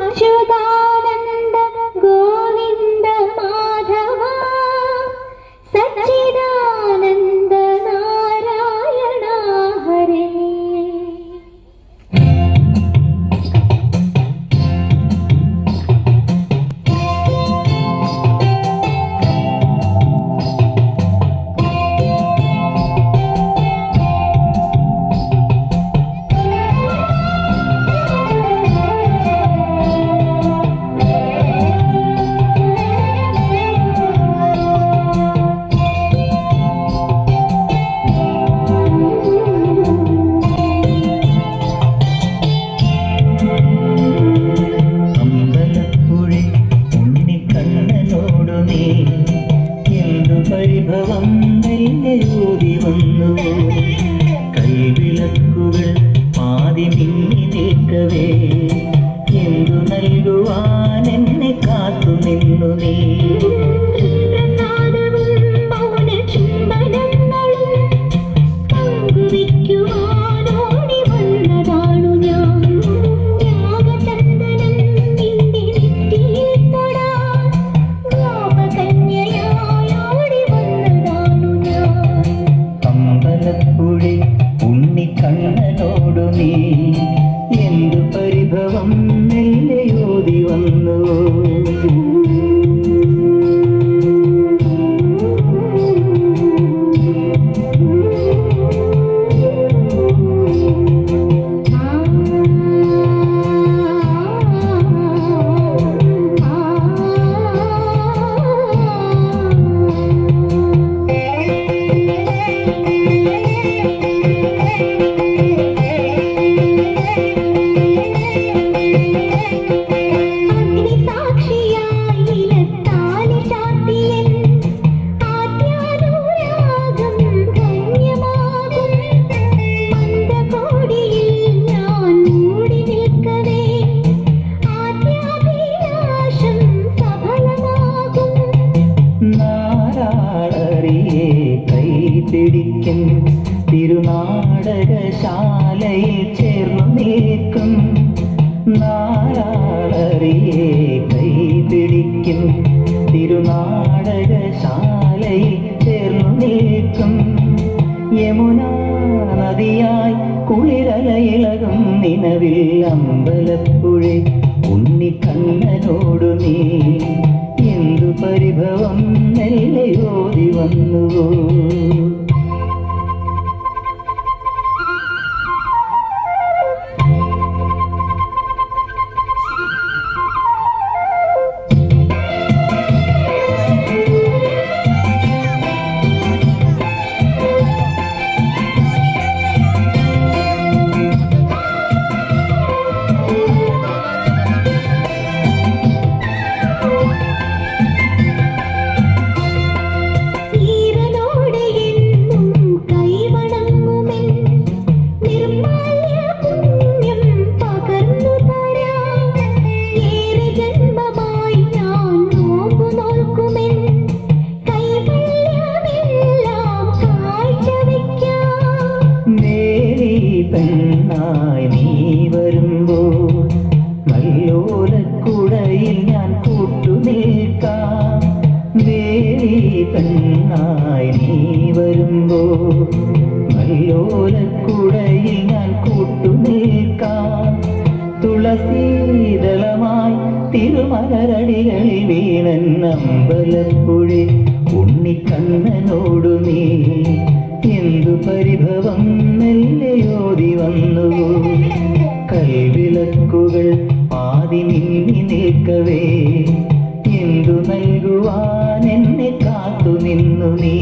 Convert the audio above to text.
学亲 നിന്നു നീ നാരാളറിയെ കൈപിടിക്കും തിരുനാടകശാലയിൽ ചേർന്നു നിൽക്കും. നാരാളറിയെ കൈപിടിക്കും തിരുനാടകശാലയിൽ ചേർന്നു നിൽക്കും. യമുന നദിയായി കുളിരലയിളകും നിലവിൽ അമ്പലപ്പുഴ ഉണ്ണിക്കണ്ണനോടു നീ. എന്തു പരിഭവം നെല്ലയോതി ಬಂದು നേരി പെണ്ണായി നീ വരുമ്പോൾ നല്ലോലക്കുടയിൽ ഞാൻ കൂട്ടുനിൽക്കാം. തുളസീതളമായി തിരുമലരടികളിൽ വീണൻ അമ്പലപ്പുഴി ഉണ്ണിക്കണ്ണനോടു നീ എന്തു പരിഭവം മെല്ലയോതി വന്നു കൽവിളക്കുകൾ മിന്നി നിൽക്കവേ എന്തു നൽകുവാൻ എന്നെ കാത്തുനിന്നു നീ.